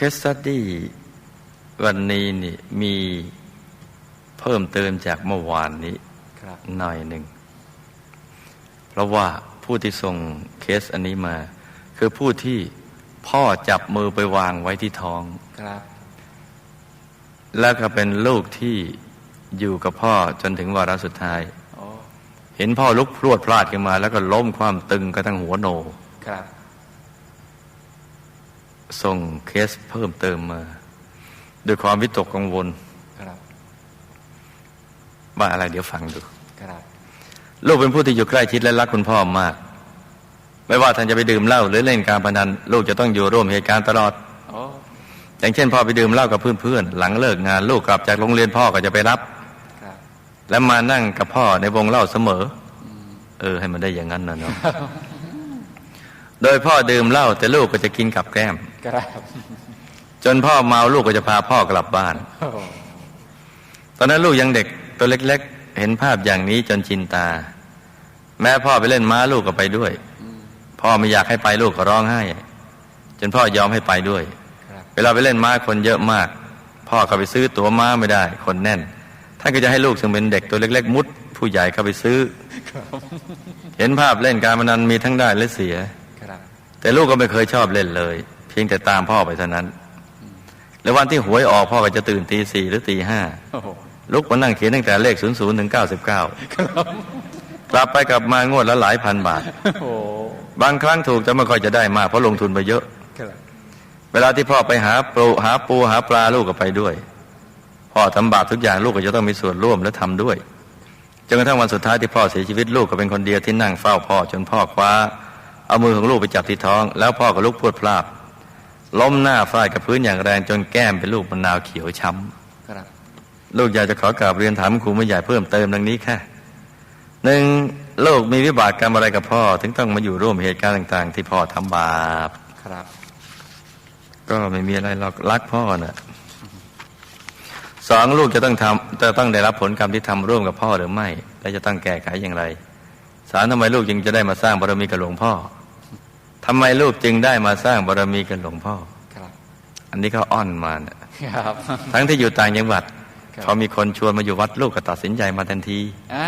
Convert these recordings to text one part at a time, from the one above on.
เคสตัดดี้วันนี้นี่มีเพิ่มเติมจากเมื่อวานนี้ครับหน่อยหนึ่ง เพราะว่าผู้ที่ส่งเคสอันนี้มา คือผู้ที่พ่อจับมือไปวางไว้ที่ท้องครับแล้วก็เป็นลูกที่อยู่กับพ่อจนถึงวาระสุดท้ายโอ้เห็นพ่อลุกพรวดพลาดขึ้นมา แล้วก็ล้มความตึงกระทั่งหัวโนครับ ส่งเคสเพิ่มเติมมาด้วยความวิตกกังวลครับว่าอะไรเดี๋ยวฟังดูครับลูกเป็นผู้ที่อยู่ใกล้ชิดและรักคุณพ่อมาก ไม่ว่าท่านจะไปดื่มเหล้าหรือเล่นการพนันลูกจะต้องอยู่ร่วมเหตุการณ์ตลอดโอ้อย่างเช่น พ่อไปดื่มเหล้ากับเพื่อนๆหลังเลิกงาน ลูกกลับจากโรงเรียนพ่อก็จะไปรับครับและมานั่งกับพ่อในวงเล่าเสมอ เออ ให้มันได้อย่างนั้นนะเนาะโดยพ่อดื่มเหล้าแต่ลูกก็จะกินกับแกล้ม ครับ จนพ่อเมาลูกก็จะพาพ่อกลับบ้านโอ้ตอนนั้นลูกยังเด็กตัวเล็ก ๆ เห็นภาพอย่างนี้จนชินตา แม่พ่อไปเล่นม้าลูกก็ไปด้วย พ่อไม่อยากให้ไปลูกก็ร้องไห้ จนพ่อยอมให้ไปด้วยครับเวลาไปเล่นม้าคนเยอะมาก พ่อก็ไปซื้อตั๋วม้าไม่ได้ คนแน่น ท่านก็จะให้ลูกซึ่งเป็นเด็กตัวเล็ก ๆ มุด ผู้ใหญ่เข้าไปซื้อ เห็นภาพเล่นการพนันมีทั้งได้และเสียครับแต่ลูกก็ไม่เคยชอบเล่นเลย เพียงแต่ตามพ่อไปเท่านั้น แล้ววันที่หวยออกพ่อก็จะตื่นตีสี่หรือตีห้าโอ้โหลุกมานั่งเขียนตั้งแต่เลข0 0ถึง99กลับไปกลับมางวดละหลายพันบาทโอ้บางครั้งถูกจะไม่ค่อยจะได้มากเพราะลงทุนไปเยอะครับเวลาที่พ่อไปหาปูหาปูหาปลาลูกก็ไปด้วย พ่อทำบาปทุกอย่างลูกก็จะต้องมีส่วนร่วมและทำด้วยจนกระทั่งวันสุดท้ายที่พ่อเสียชีวิตลูกก็เป็นคนเดียวที่นั่งเฝ้าพ่อจนพ่อคว้า เอามือของลูกไปจับที่ท้อง แล้วพ่อก็ลุกพรวดพลาด ล้มหน้าฟาดกับพื้นอย่างแรงจนแก้มเป็นลูกมะนาวเขียวช้ำครับลูกอยากจะขอกราบเรียนถามครูไม่ใหญ่เพิ่มเติมดังนี้ค่ะหนึ่งลูกมีวิบากกรรมอะไรกับพ่อ ถึงต้องมาอยู่ร่วมเหตุการณ์ต่าง ๆ ที่พ่อทำบาปครับ ก็ไม่มีอะไรหรอกรักพ่อน่ะสองลูกจะต้องทำจะต้องได้รับผลกรรมที่ทำร่วมกับพ่อหรือไม่ และจะต้องแก้ไขอย่างไรสามทำไมลูกจึงจะได้มาสร้างบารมีกับหลวงพ่อ ทำไมลูกจึงได้มาสร้างบารมีกับหลวงพ่อครับ อันนี้เขาอ้อนมาน่ะครับ ทั้งที่อยู่ต่างจังหวัดครับพอมีคนชวนมาอยู่วัดลูกก็ตัดสินใจมาทันทีอ่า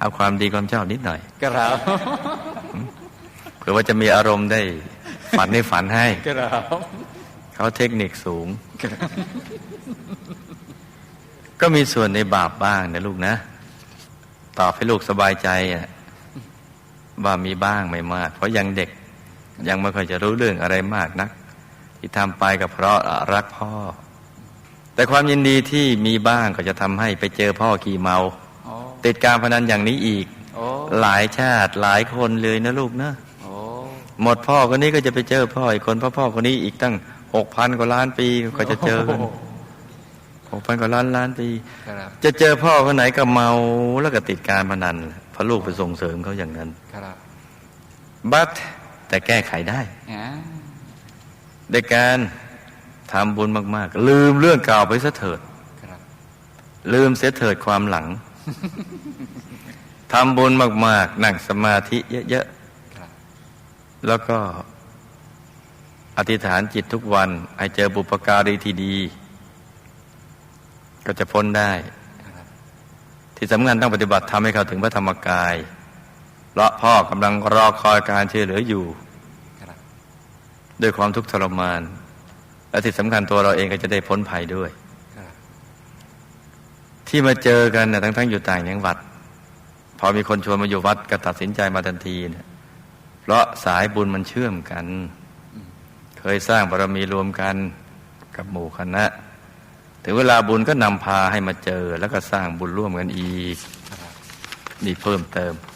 เอาความดีความชอบนิดหน่อยครับเผื่อว่าจะมีอารมณ์ได้ฝันให้ฝันให้ครับเขาเทคนิคสูง ก็มีส่วนในบาปบ้างนะลูกนะ ตอบให้ลูกสบายใจอะว่ามีบ้างไม่มาก เพราะยังเด็ก ยังไม่ค่อยจะรู้เรื่องอะไรมากนัก ที่ทำไปก็เพราะรักพ่อ แต่ความยินดีที่มีบ้างก็จะทำให้ไปเจอพ่อขี่เมาโอ้ติดการพนันอย่างนี้อีกโอ้หลายชาติหลายคนเลยนะลูกนะโอ้หมดพ่อคนนี้ก็จะไปเจอพ่ออีกคนเพราะพ่อคนนี้อีกตั้งหกพันกว่าล้านปีก็จะเจอกันหกพันกว่าล้านล้านปีครับจะเจอพ่อคนไหนก็เมาแล้วก็ติดการพนันเพราะลูกไปส่งเสริมเขาอย่างนั้น ครับบัต แต่แก้ไขได้อ่าในการทำบุญมาก ๆ ลืมเรื่องเก่าไปซะเถิดครับลืมเสียเถิดความหลังทำบุญมาก ๆ นั่งสมาธิเยอะครับๆแล้วก็อธิษฐานจิตทุกวันให้เจอบุปการีที่ดี ก็จะพ้นได้ครับที่สำคัญต้องปฏิบัติทำให้เขาถึงพระธรรมกาย เพราะพ่อกำลังรอคอยการช่วยเหลืออยู่ครับด้วยความทุกข์ทรมาน และที่สำคัญตัวเราเองก็จะได้พ้นภัยด้วยครับที่มาเจอกันนะทั้งๆ อยู่ต่างจังหวัด พอมีคนชวนมาอยู่วัดก็ตัดสินใจมาทันทีเนี่ยเพราะสายบุญมันเชื่อมกัน เคยสร้างบารมีรวมกันกับหมู่คณะถึงเวลาบุญก็นำพาให้มาเจอ แล้วก็สร้างบุญร่วมกันอีกครับนี่เพิ่มเติมค